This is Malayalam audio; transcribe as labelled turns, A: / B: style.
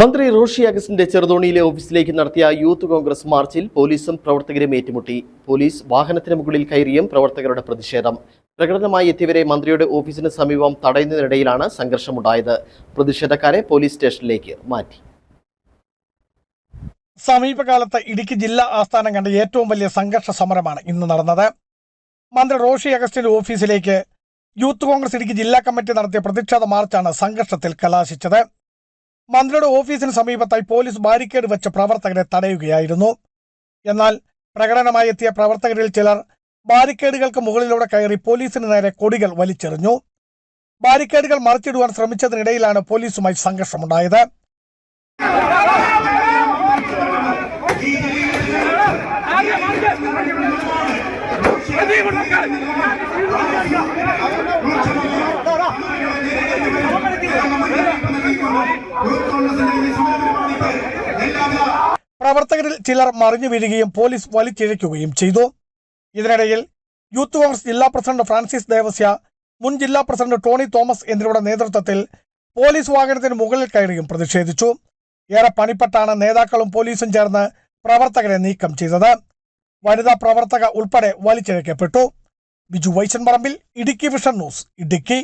A: മന്ത്രി റോഷി അഗസ്റ്റിന്റെ ചെറുതോണിയിലെ ഓഫീസിലേക്ക് നടത്തിയ യൂത്ത് കോൺഗ്രസ് മാർച്ചിൽ പോലീസും പ്രവർത്തകരും ഏറ്റുമുട്ടി. പോലീസ് വാഹനത്തിന് മുകളിൽ കയറിയും പ്രവർത്തകരുടെ പ്രതിഷേധം. പ്രകടനമായി എത്തിയവരെ മന്ത്രിയുടെ ഓഫീസിന് സമീപം തടയുന്നതിനിടയിലാണ് സംഘർഷമുണ്ടായത്. പ്രതിഷേധക്കാരെ പോലീസ് സ്റ്റേഷനിലേക്ക് മാറ്റി.
B: സമീപകാലത്ത് ഇടുക്കി ജില്ലാ ആസ്ഥാനം കണ്ട ഏറ്റവും വലിയ സംഘർഷ സമരമാണ് ഇന്ന് നടന്നത്. മന്ത്രി റോഷി അഗസ്റ്റിന്റെ ഓഫീസിലേക്ക് യൂത്ത് കോൺഗ്രസ് ഇടുക്കി ജില്ലാ കമ്മിറ്റി നടത്തിയ പ്രതിഷേധ മാർച്ചാണ് സംഘർഷത്തിൽ കലാശിച്ചത്. മന്ത്രിയുടെ ഓഫീസിന് സമീപത്തായി പോലീസ് ബാരിക്കേഡ് വെച്ച് പ്രവർത്തകരെ തടയുകയായിരുന്നു എന്നാൽ പ്രകടനമായി എത്തിയ പ്രവർത്തകരിൽ ചിലർ ബാരിക്കേഡുകൾക്ക് മുകളിലൂടെ കയറി പോലീസിന് നേരെ കൊടികൾ വലിച്ചെറിഞ്ഞു ബാരിക്കേഡുകൾ മറിച്ചിടുവാൻ ശ്രമിച്ചതിനിടയിലാണ് പോലീസുമായി സംഘർഷമുണ്ടായത് പ്രവർത്തകരിൽ ചിലർ മറിഞ്ഞു വീഴുകയും പോലീസ് വലിച്ചിഴയ്ക്കുകയും ചെയ്തു. ഇതിനിടയിൽ യൂത്ത് കോൺഗ്രസ് ജില്ലാ പ്രസിഡന്റ് ഫ്രാൻസിസ് ദേവസ്യ മുൻ ജില്ലാ പ്രസിഡന്റ് ടോണി തോമസ് എന്നിവരുടെ നേതൃത്വത്തിൽ പോലീസ് വാഹനത്തിന് മുകളിൽ കയറിയും പ്രതിഷേധിച്ചു. ഏറെ പണിപ്പെട്ടാണ് നേതാക്കളും പോലീസും ചേർന്ന് പ്രവർത്തകരെ നീക്കം ചെയ്തത്. വനിതാ പ്രവർത്തക ഉൾപ്പെടെ വലിച്ചിഴക്കപ്പെട്ടു ബിജു വൈശൻ പറമ്പിൽ ഇടുക്കി വിഷൻ ന്യൂസ് ഇടുക്കി.